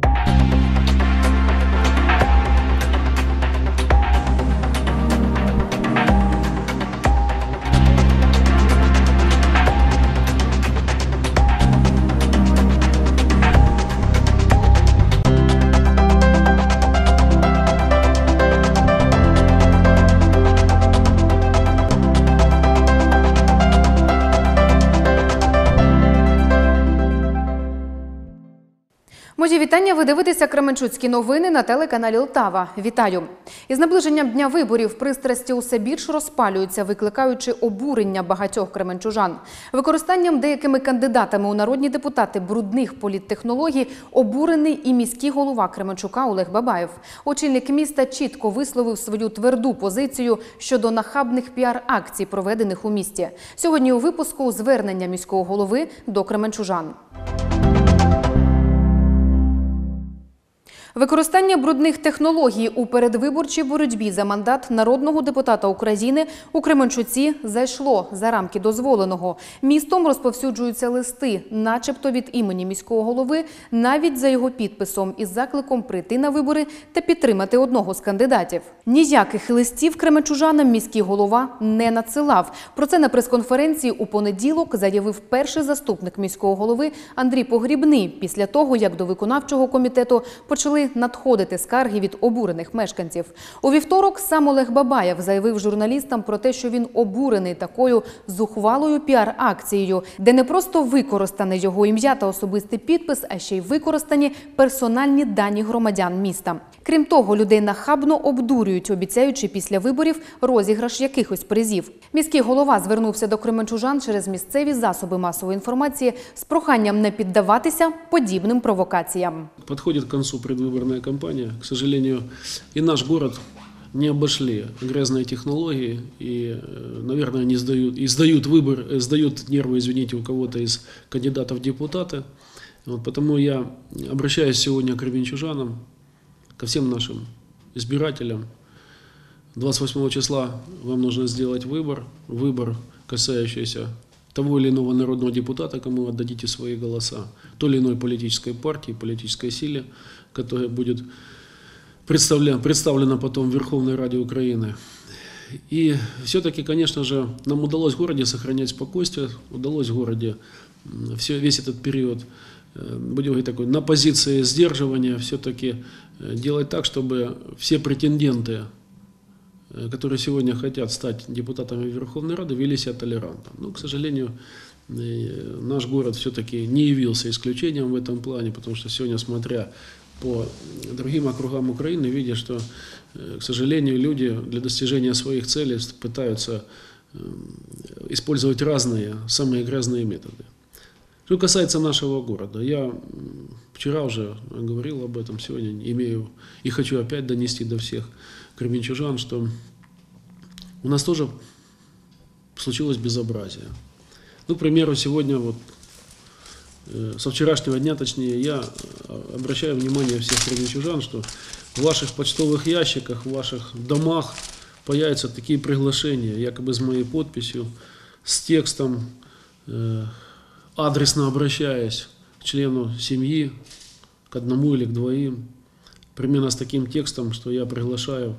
you Мої вітання. Ви дивитеся Кременчуцькі новини на телеканалі Лтава. Вітаю! Із наближенням дня виборів пристрасті усе більш розпалюються, викликаючи обурення багатьох кременчужан. Використанням деякими кандидатами у народні депутати брудних політтехнологій обурений і міський голова Кременчука Олег Бабаєв. Очільник міста чітко висловив свою тверду позицію щодо нахабних піар-акцій, проведених у місті. Сьогодні у випуску звернення міського голови до кременчужан. Використання брудних технологій у передвиборчій боротьбі за мандат народного депутата України у Кременчуці зайшло за рамки дозволеного. Містом розповсюджуються листи, начебто від імені міського голови, навіть за його підписом із закликом прийти на вибори та підтримати одного з кандидатів. Ніяких листів кременчужанам міський голова не надсилав. Про це на прес-конференції у понеділок заявив перший заступник міського голови Андрій Погрібний після того, як до виконавчого комітету почали надходити скарги від обурених мешканців. У вівторок сам Олег Бабаєв заявив журналістам про те, що він обурений такою зухвалою піар-акцією, де не просто використане його ім'я та особистий підпис, а ще й використані персональні дані громадян міста. Крім того, людей нахабно обдурюють, обіцяючи після виборів розіграш якихось призів. Міський голова звернувся до кременчужан через місцеві засоби масової інформації з проханням не піддаватися подібним провокаціям. Подходит к концу предвыборная кампания. К сожалению, и наш город не обошли грязные технологии и, э, наверное, не сдают, и сдают выбор, э, сдают нервы, извините, у кого-то из кандидатов в депутаты. Вот, потому я обращаюсь сегодня к ревенчужанам, ко всем нашим избирателям. 28 числа вам нужно сделать выбор, выбор, касающийся того или иного народного депутата, кому вы отдадите свои голоса, той или иной политической партии, политической силе, которая будет представлена, представлена потом в Верховной Раде Украины. И все-таки, конечно же, нам удалось в городе сохранять спокойствие, удалось в городе все, весь этот период, э, будем говорить такой, на позиции сдерживания все-таки э, делать так, чтобы все претенденты которые сегодня хотят стать депутатами Верховной Рады, вели себя толерантно. Но, к сожалению, э, наш город все-таки не явился исключением в этом плане, потому что сегодня, смотря по другим округам Украины, видя, что, э, к сожалению, люди для достижения своих целей пытаются э, использовать разные, самые грязные методы. Что касается нашего города, я вчера уже говорил об этом, сегодня имею и хочу опять донести до всех кременчужан, что у нас тоже случилось безобразие. Ну, к примеру, сегодня вот э, со вчерашнего дня, точнее, я э, обращаю внимание всех кременчужан, что в ваших почтовых ящиках, в ваших домах появятся такие приглашения, якобы с моей подписью, с текстом, э, адресно обращаясь к члену семьи, к одному или к двоим, примерно с таким текстом, что я приглашаю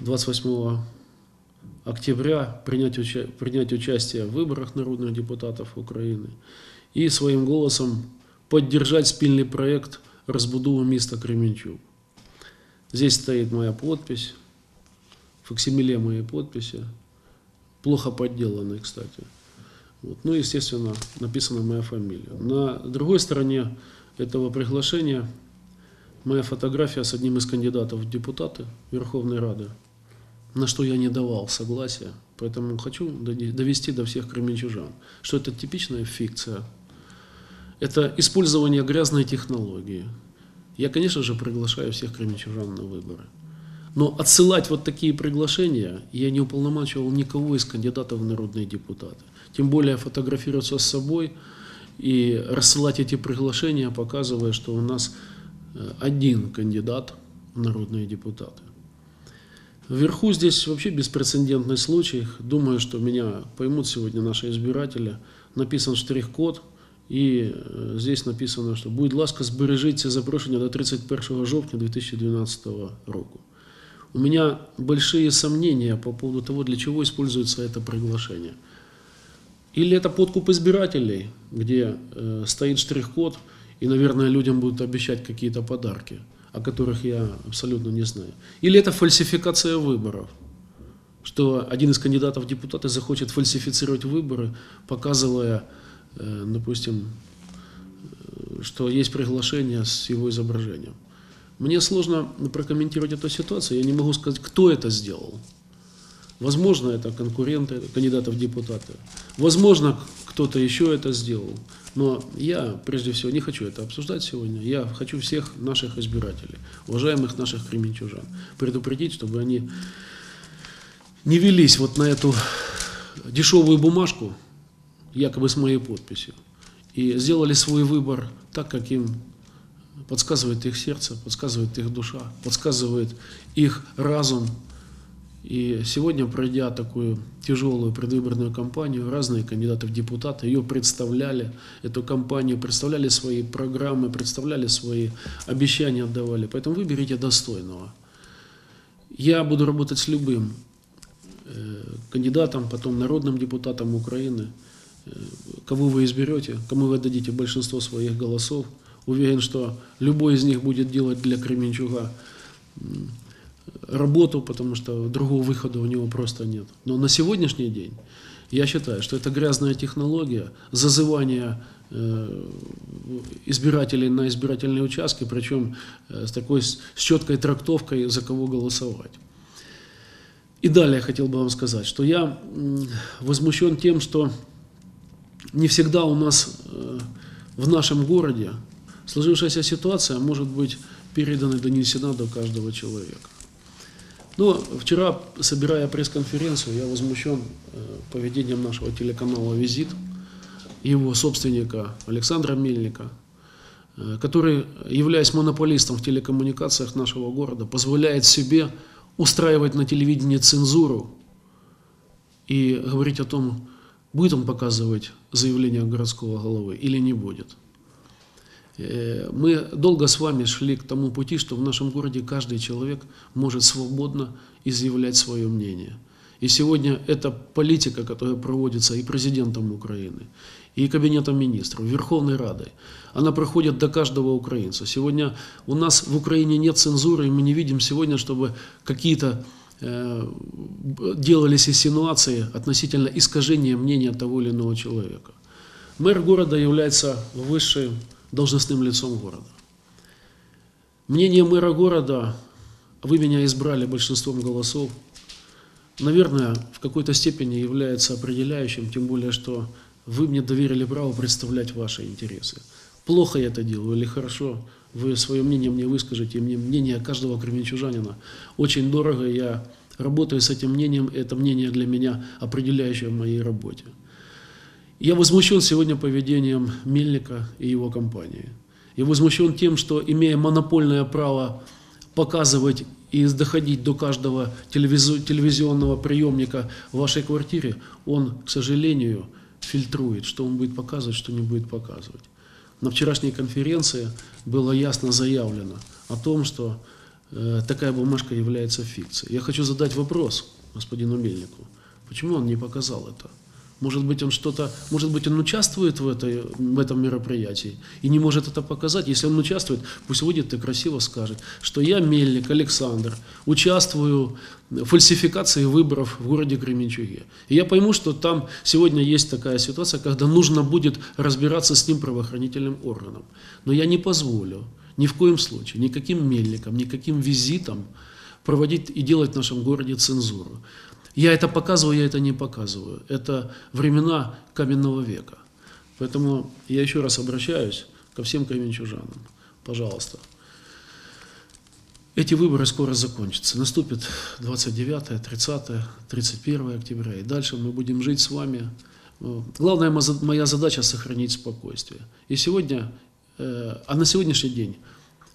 28 октября принять, уча- принять участие в выборах народных депутатов Украины и своим голосом поддержать спільний проект розбудови міста Кременчук. Здесь стоит моя подпись, факсимиле моей подписи, плохо подделанной, кстати. Вот. Ну, естественно, написана моя фамилия. На другой стороне этого приглашения моя фотография с одним из кандидатов в депутаты Верховной Рады, на что я не давал согласия. Поэтому хочу довести до всех кременчужан, что это типичная фикция. Это использование грязной технологии. Я, конечно же, приглашаю всех кременчужан на выборы. Но отсылать вот такие приглашения я не уполномачивал никого из кандидатов в народные депутаты. Тем более фотографироваться с собой и рассылать эти приглашения, показывая, что у нас один кандидат в народные депутаты. Вверху здесь вообще беспрецедентный случай. Думаю, что меня поймут сегодня наши избиратели. Написан штрих-код І е, здесь написано, що будь ласка, збережіть це запрошення до 31 жовтня 2012 року. У меня большие сомнения по поводу того, для чего используется это приглашение. Или это подкуп избирателей, где э, стоит штрих-код, и, наверное, людям будут обещать какие-то подарки, о которых я абсолютно не знаю. Или это фальсификация выборов, что один из кандидатов в депутаты захочет фальсифицировать выборы, показывая, э, допустим, э, что есть приглашение с его изображением. Мне сложно прокомментировать эту ситуацию, я не могу сказать, кто это сделал. Возможно, это конкуренты кандидатов в депутаты. Возможно, кто-то еще это сделал. Но я, прежде всего, не хочу это обсуждать сегодня. Я хочу всех наших избирателей, уважаемых наших кременчужан, предупредить, чтобы они не велись вот на эту дешевую бумажку, якобы с моей подписью, и сделали свой выбор так, как им подсказывает их сердце, подсказывает их душа, подсказывает их разум. И сегодня, пройдя такую тяжелую предвыборную кампанию, разные кандидаты в депутаты ее представляли, эту кампанию, представляли свои программы, представляли свои обещания, отдавали. Поэтому выберите достойного. Я буду работать с любым э, кандидатом, потом народным депутатом Украины, э, кого вы изберете, кому вы дадите большинство своих голосов. Уверен, что любой из них будет делать для Кременчуга работу, потому что другого выхода у него просто нет. Но на сегодняшний день я считаю, что это грязная технология зазывания э, избирателей на избирательные участки, причем э, с такой с четкой трактовкой, за кого голосовать. И далее хотел бы вам сказать, что я возмущен тем, что не всегда у нас э, в нашем городе сложившаяся ситуация может быть передана и донесена до каждого человека. Но вчера, собирая пресс-конференцию, я возмущен э, поведением нашего телеканала «Визит», его собственника Александра Мельника, э, который, являясь монополистом в телекоммуникациях нашего города, позволяет себе устраивать на телевидении цензуру и говорить о том, будет он показывать заявление городского головы или не будет. Э, Мы долго с вами шли к тому пути, что в нашем городе каждый человек может свободно изъявлять свое мнение. И сегодня эта политика, которая проводится и президентом Украины, и Кабинетом министров, Верховной Радой, она проходит до каждого украинца. Сегодня у нас в Украине нет цензуры, и мы не видим сегодня, чтобы какие-то э, делались инсинуации относительно искажения мнения того или иного человека. Мэр города является высшим должностным лицом города. Мнение мэра города, вы меня избрали большинством голосов, наверное, в какой-то степени является определяющим, тем более, что вы мне доверили право представлять ваши интересы. Плохо я это делаю или хорошо, вы свое мнение мне выскажете, и мне мнение каждого кременчужанина очень дорого, я работаю с этим мнением, это мнение для меня определяющее в моей работе. Я возмущен сегодня поведением Мельника и его компании. Я возмущен тем, что, имея монопольное право показывать и доходить до каждого телевизионного приемника в вашей квартире, он, к сожалению, фильтрует, что он будет показывать, что не будет показывать. На вчерашней конференции было ясно заявлено о том, что э, такая бумажка является фикцией. Я хочу задать вопрос господину Мельнику. Почему он не показал это? Может быть, он что-то, может быть, он участвует в, этой, в этом мероприятии и не может это показать. Если он участвует, пусть выйдет и красиво скажет, что я, Мельник Александр, участвую в фальсификации выборов в городе Кременчуге. И я пойму, что там сегодня есть такая ситуация, когда нужно будет разбираться с ним правоохранительным органом. Но я не позволю ни в коем случае, никаким мельникам, никаким визитам проводить и делать в нашем городе цензуру. Я это показываю, я это не показываю. Это времена каменного века. Поэтому я еще раз обращаюсь ко всем кременчужанам. Пожалуйста. Эти выборы скоро закончатся. Наступит 29, 30, 31 октября. И дальше мы будем жить с вами. Главная моя- моя задача – сохранить спокойствие. И сегодня, э, а на сегодняшний день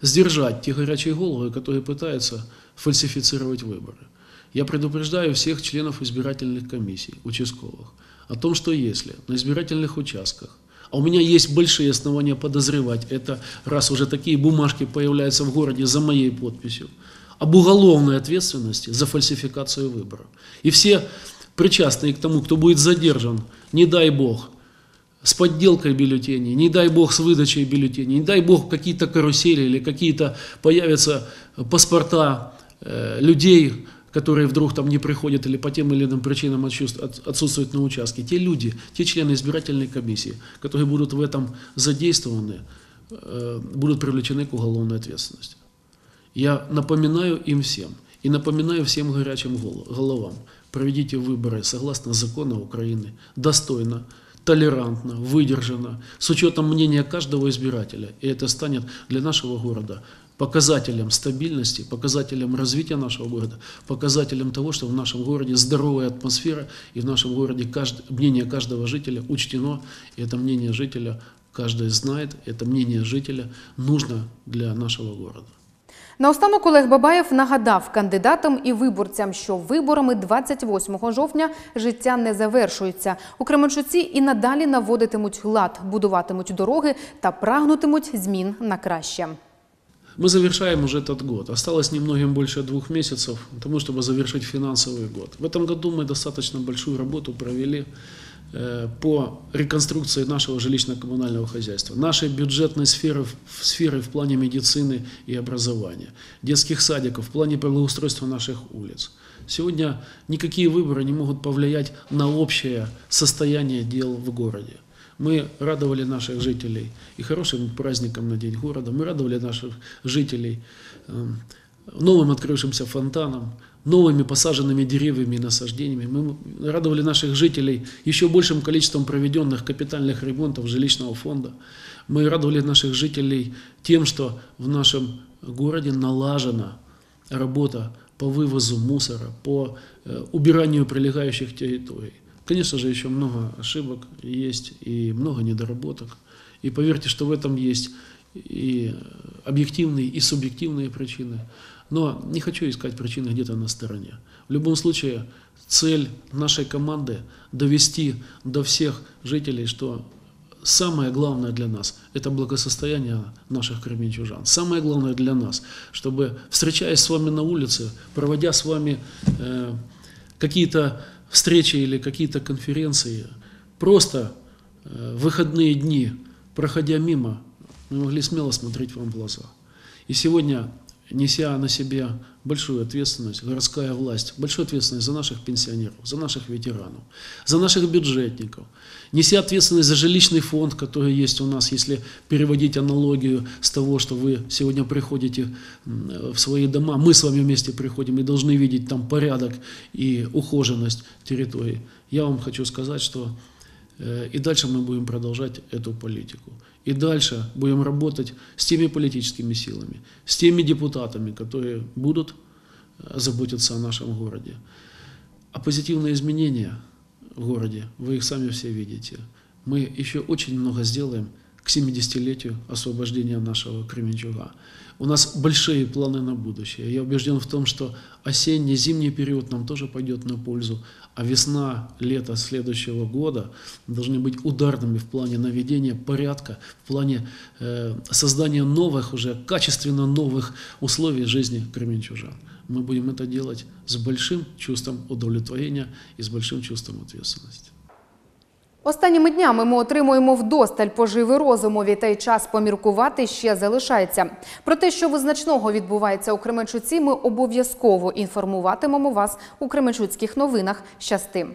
сдержать те горячие головы, которые пытаются фальсифицировать выборы. Я предупреждаю всех членов избирательных комиссий, участковых, о том, что если на избирательных участках А у меня есть большие основания подозревать, это раз уже такие бумажки появляются в городе за моей подписью, об уголовной ответственности за фальсификацию выборов. И все причастные к тому, кто будет задержан, не дай бог, с подделкой бюллетеней, не дай бог с выдачей бюллетеней, не дай бог какие-то карусели или какие-то появятся паспорта э, людей, которые вдруг там не приходят или по тем или иным причинам отсутствуют- от- отсутствуют на участке. Те люди, те члены избирательной комиссии, которые будут в этом задействованы, э, будут привлечены к уголовной ответственности. Я напоминаю им всем и напоминаю всем горячим гол- головам, проведите выборы согласно закону Украины, достойно, толерантно, выдержанно, с учетом мнения каждого избирателя. И это станет для нашего города показателем стабильности, показателем развития нашего города, показателем того, что в нашем городе здоровая атмосфера, и в нашем городе кажд- мнение каждого жителя учтено, и это мнение жителя каждый знает, это мнение жителя нужно для нашего города. Наостанок Олег Бабаєв нагадав кандидатам і виборцям, що виборами 28 жовтня життя не завершується. У Кременчуці і надалі наводитимуть лад, будуватимуть дороги та прагнутимуть змін на краще. Мы завершаем уже этот год. Осталось немногим больше двух месяцев тому, чтобы завершить финансовый год. В этом году мы достаточно большую работу провели э, По реконструкции нашего жилищно-коммунального хозяйства, нашей бюджетной сферы, сферы в плане медицины и образования, детских садиков, в плане благоустройства наших улиц. Сегодня никакие выборы не могут повлиять на общее состояние дел в городе. Мы радовали наших жителей и хорошим праздником на День города. Мы радовали наших жителей эм, новым открывшимся фонтаном, новыми посаженными деревьями и насаждениями. Мы радовали наших жителей еще большим количеством проведенных капитальных ремонтов жилищного фонда. Мы радовали наших жителей тем, что в нашем городе налажена работа по вывозу мусора, по э, убиранию прилегающих территорий. Конечно же, еще много ошибок есть и много недоработок. И поверьте, что в этом есть и объективные, и субъективные причины. Но не хочу искать причины где-то на стороне. В любом случае, цель нашей команды довести до всех жителей, что Самое главное для нас – это благосостояние наших кременчужан. Самое главное для нас, чтобы, встречаясь с вами на улице, проводя с вами э, какие-то встречи или какие-то конференции, просто э, выходные дни, проходя мимо, мы могли смело смотреть вам в глаза. И сегодня, неся на себе большую ответственность, городская власть, большую ответственность за наших пенсионеров, за наших ветеранов, за наших бюджетников, неся ответственность за жилищный фонд, который есть у нас, если переводить аналогию с того, что вы сегодня приходите в свои дома, мы с вами вместе приходим и должны видеть там порядок и ухоженность территории. Я вам хочу сказать, что Э, И дальше мы будем продолжать эту политику. И дальше будем работать с теми политическими силами, с теми депутатами, которые будут э, заботиться о нашем городе. А позитивные изменения в городе, вы их сами все видите. Мы еще очень много сделаем к 70-летию освобождения нашего Кременчуга. У нас большие планы на будущее. Я убежден в том, что осенний, зимний период нам тоже пойдет на пользу, а весна, лето следующего года должны быть ударными в плане наведения порядка, в плане э, создания новых, уже качественно новых условий жизни кременчужан. Мы будем это делать с большим чувством удовлетворения и с большим чувством ответственности. Останніми днями ми отримуємо вдосталь поживи розумові, та й час поміркувати ще залишається. Про те, що визначного відбувається у Кременчуці, ми обов'язково інформуватимемо вас у Кременчуцьких новинах. Щасти!